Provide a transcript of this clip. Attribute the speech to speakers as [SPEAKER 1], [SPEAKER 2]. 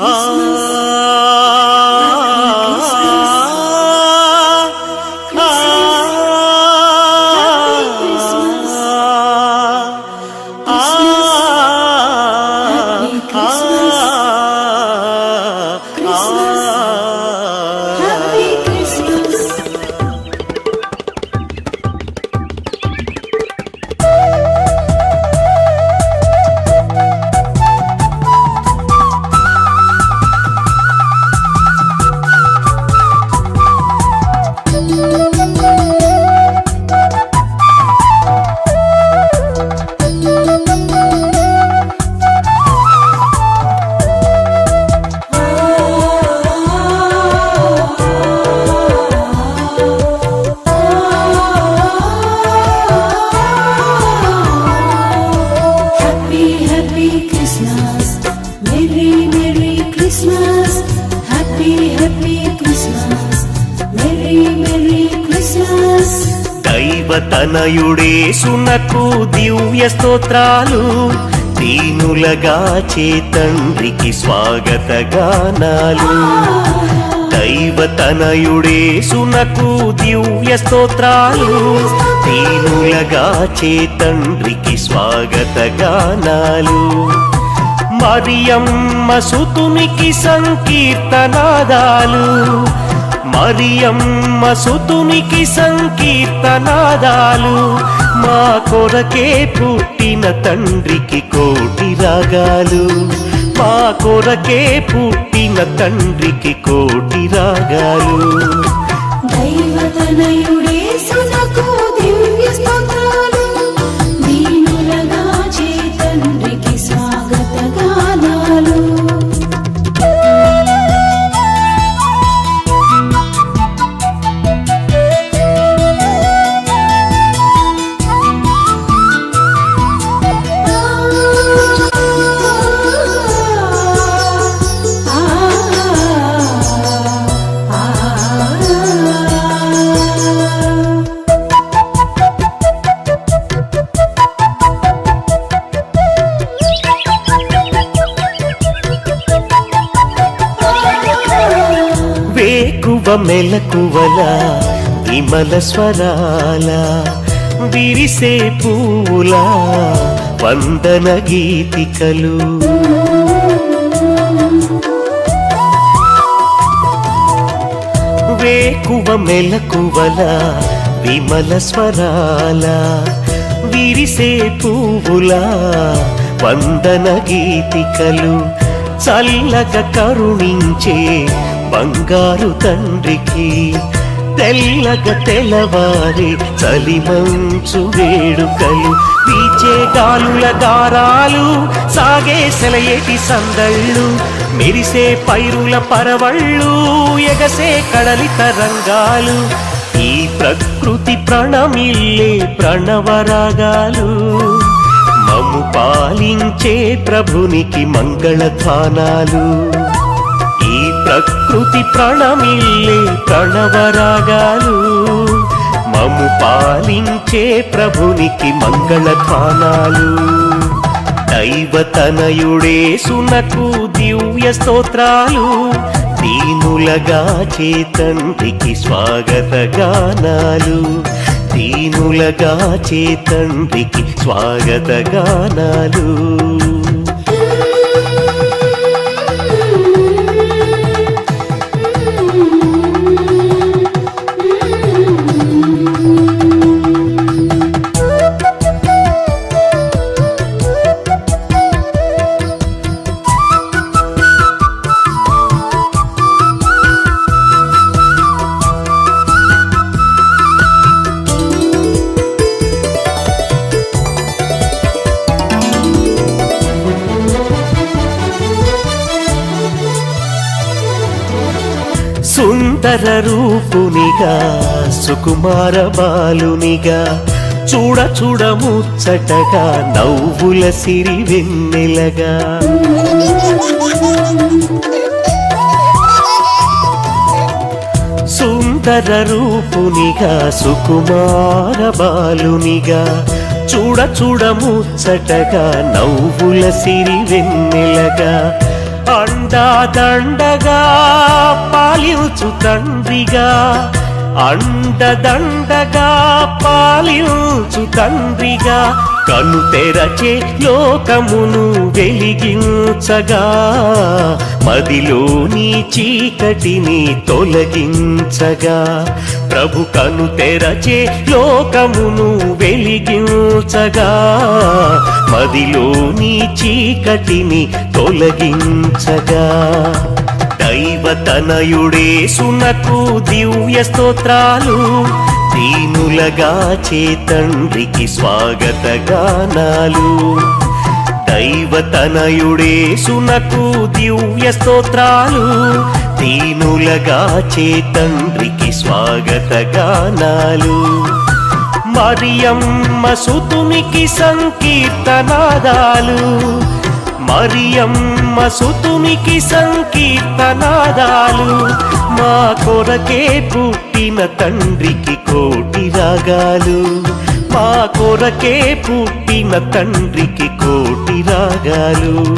[SPEAKER 1] Ah.
[SPEAKER 2] తనయుడే సునకు దివ్య స్తోత్రాలు. దీనులగా చేతండ్రికి స్వాగత గానాలు. దైవతనయుడే సునకు దివ్య స్తోత్రాలు. దీనులగా చేతండ్రికి స్వాగత గానాలు. మరియమ్మ సుతునికి సంకీర్తనాదాలు. మరియమ్మ సుతునికి సంకీర్తనాదాలు మా కొరకే పుట్టిన తండ్రికి కోటి రాగాలు. మా కొరకే పుట్టిన తండ్రికి కోటి రాగాలు.
[SPEAKER 1] దైవతనయు
[SPEAKER 2] వేకువ మెలకువల విమల స్వరాల విరిసే పూల వందన గీతికలు. వేకువ మెలకువల విమల స్వరాల విరిసే పువ్వుల వందన గీతికలు. చల్లగా కరుణించే బంగారు తండ్రికి తెల్లగ తెల్లవారి చలిమంచు వేడుకలు. పీచే గాలుల దారాలు సాగే సెలయేటి సందళ్ళు. మెరిసే పైరుల పరవళ్ళు ఎగసే కడలి తరంగాలు ఈ ప్రకృతి ప్రణమిల్లే ప్రణవరాగాలు. మము పాలించే ప్రభునికి మంగళధ్వానాలు ఈ ప్రకృతి ప్రణమిల్లే ప్రణవరాగాలు. మము పాలించే ప్రభునికి మంగళధ్వానాలు. దైవతనయుడే సునకు దివ్య స్తోత్రాలు. దీనులగా చేతండ్రికి స్వాగత గానాలు. దీనులగా చేతండ్రికి స్వాగత గానాలు. సుందర రూపునిగా సుకుమార బాలునిగా చూడ చూడ ముచ్చటగా నవ్వుల సిరి వెన్నెలగా. సుందర రూపునిగా సుకుమార బాలునిగా చూడ చూడ ముచ్చటగా నవ్వుల సిరి వెన్నెలగా. అండా దండగా పాలించు తండ్రిగా. అండదండగా పాలించు తండ్రిగా కను తెరచే లోకమును వెలిగించగా. మదిలోని చీకటిని తొలగించగా. ప్రభు కను తెరచే లోకమును వెలిగించగా. మదిలోని చీకటిని తొలగించగా. దేవతనయుడే సునకు దివ్య స్తోత్రాలు దీనులగా చేతండ్రికి స్వాగత గానాలు దైవతనయుడే సునకు దివ్య స్తోత్రాలు దీనులగా చేతండ్రికి స్వాగత గానాలు మరియమ్మ సుతునికి సంకీర్తనాదాలు మరియమ్మ సుతునికి సంకీర్తనాదాలు. మా కొరకే పుట్టిన తండ్రికి కోటి రాగాలు. మా కొరకే పుట్టిన తండ్రికి కోటి రాగాలు.